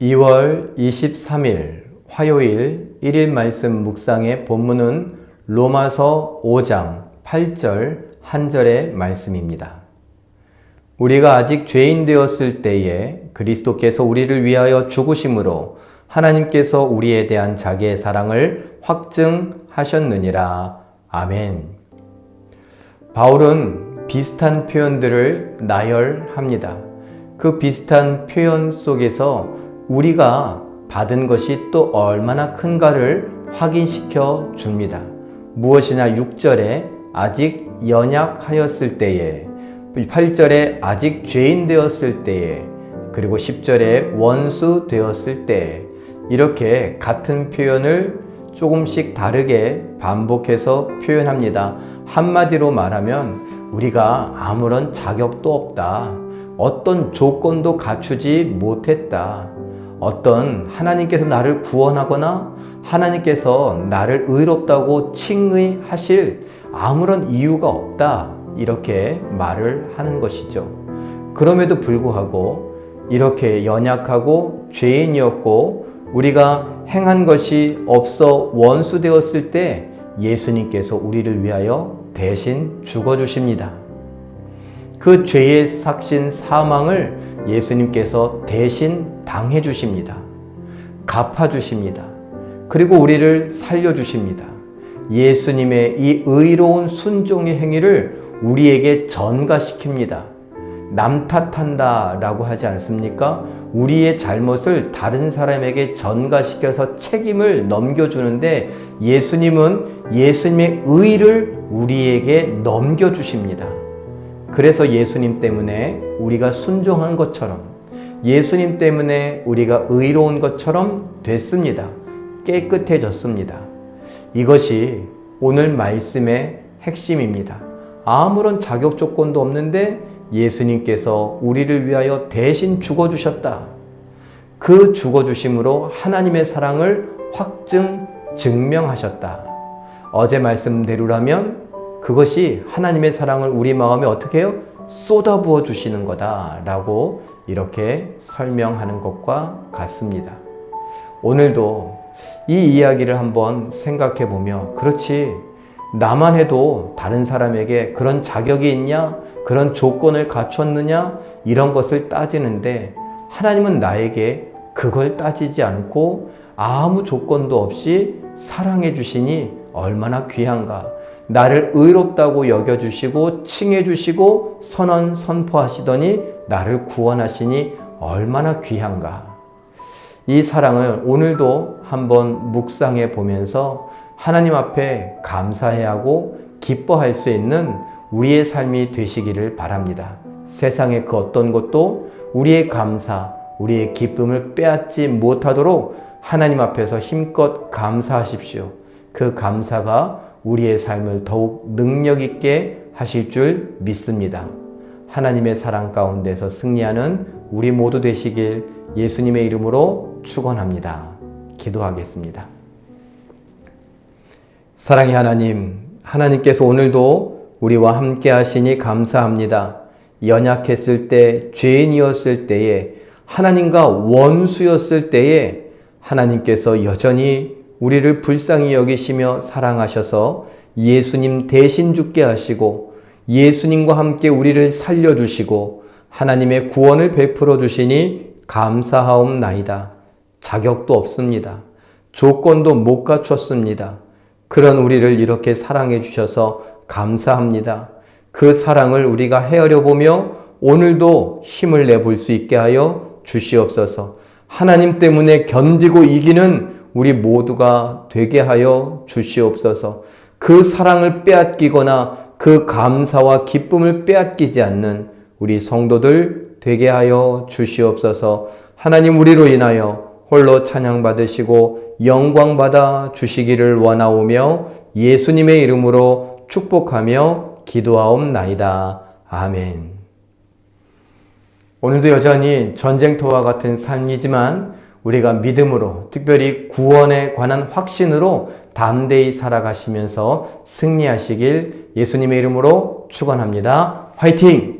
2월 23일 화요일 1일 말씀 묵상의 본문은 로마서 5장 8절 한절의 말씀입니다. 우리가 아직 죄인 되었을 때에 그리스도께서 우리를 위하여 죽으심으로 하나님께서 우리에 대한 자기의 사랑을 확증하셨느니라. 아멘. 바울은 비슷한 표현들을 나열합니다. 그 비슷한 표현 속에서 우리가 받은 것이 또 얼마나 큰가를 확인시켜 줍니다. 무엇이나 6절에 아직 연약하였을 때에 8절에 아직 죄인 되었을 때에 그리고 10절에 원수 되었을 때 이렇게 같은 표현을 조금씩 다르게 반복해서 표현합니다. 한마디로 말하면 우리가 아무런 자격도 없다. 어떤 조건도 갖추지 못했다. 어떤 하나님께서 나를 구원하거나 하나님께서 나를 의롭다고 칭의하실 아무런 이유가 없다. 이렇게 말을 하는 것이죠. 그럼에도 불구하고 이렇게 연약하고 죄인이었고 우리가 행한 것이 없어 원수 되었을 때 예수님께서 우리를 위하여 대신 죽어 주십니다. 그 죄의 삭신 사망을 예수님께서 대신 당해 주십니다. 갚아 주십니다. 그리고 우리를 살려 주십니다. 예수님의 이 의로운 순종의 행위를 우리에게 전가시킵니다. 남 탓한다 라고 하지 않습니까? 우리의 잘못을 다른 사람에게 전가시켜서 책임을 넘겨주는데 예수님은 예수님의 의를 우리에게 넘겨주십니다. 그래서 예수님 때문에 우리가 순종한 것처럼 예수님 때문에 우리가 의로운 것처럼 됐습니다. 깨끗해졌습니다. 이것이 오늘 말씀의 핵심입니다. 아무런 자격 조건도 없는데 예수님께서 우리를 위하여 대신 죽어주셨다. 그 죽어주심으로 하나님의 사랑을 확증, 증명하셨다. 어제 말씀대로라면 그것이 하나님의 사랑을 우리 마음에 어떻게 해요? 쏟아부어 주시는 거다라고 이렇게 설명하는 것과 같습니다. 오늘도 이 이야기를 한번 생각해 보며 그렇지 나만 해도 다른 사람에게 그런 자격이 있냐 그런 조건을 갖췄느냐 이런 것을 따지는데 하나님은 나에게 그걸 따지지 않고 아무 조건도 없이 사랑해 주시니 얼마나 귀한가 나를 의롭다고 여겨주시고 칭해주시고 선언 선포하시더니 나를 구원하시니 얼마나 귀한가. 이 사랑을 오늘도 한번 묵상해 보면서 하나님 앞에 감사해 하고 기뻐할 수 있는 우리의 삶이 되시기를 바랍니다. 세상의 그 어떤 것도 우리의 감사, 우리의 기쁨을 빼앗지 못하도록 하나님 앞에서 힘껏 감사하십시오. 그 감사가 우리의 삶을 더욱 능력 있게 하실 줄 믿습니다. 하나님의 사랑 가운데서 승리하는 우리 모두 되시길 예수님의 이름으로 축원합니다. 기도하겠습니다. 사랑의 하나님, 하나님께서 오늘도 우리와 함께 하시니 감사합니다. 연약했을 때, 죄인이었을 때에, 하나님과 원수였을 때에 하나님께서 여전히 우리를 불쌍히 여기시며 사랑하셔서 예수님 대신 죽게 하시고 예수님과 함께 우리를 살려주시고 하나님의 구원을 베풀어 주시니 감사하옵나이다. 자격도 없습니다. 조건도 못 갖췄습니다. 그런 우리를 이렇게 사랑해 주셔서 감사합니다. 그 사랑을 우리가 헤아려 보며 오늘도 힘을 내볼 수 있게 하여 주시옵소서. 하나님 때문에 견디고 이기는 우리 모두가 되게 하여 주시옵소서. 그 사랑을 빼앗기거나 그 감사와 기쁨을 빼앗기지 않는 우리 성도들 되게 하여 주시옵소서. 하나님 우리로 인하여 홀로 찬양 받으시고 영광 받아 주시기를 원하오며 예수님의 이름으로 축복하며 기도하옵나이다. 아멘. 오늘도 여전히 전쟁터와 같은 삶이지만 우리가 믿음으로 특별히 구원에 관한 확신으로 담대히 살아가시면서 승리하시길 예수님의 이름으로 축원합니다. 화이팅!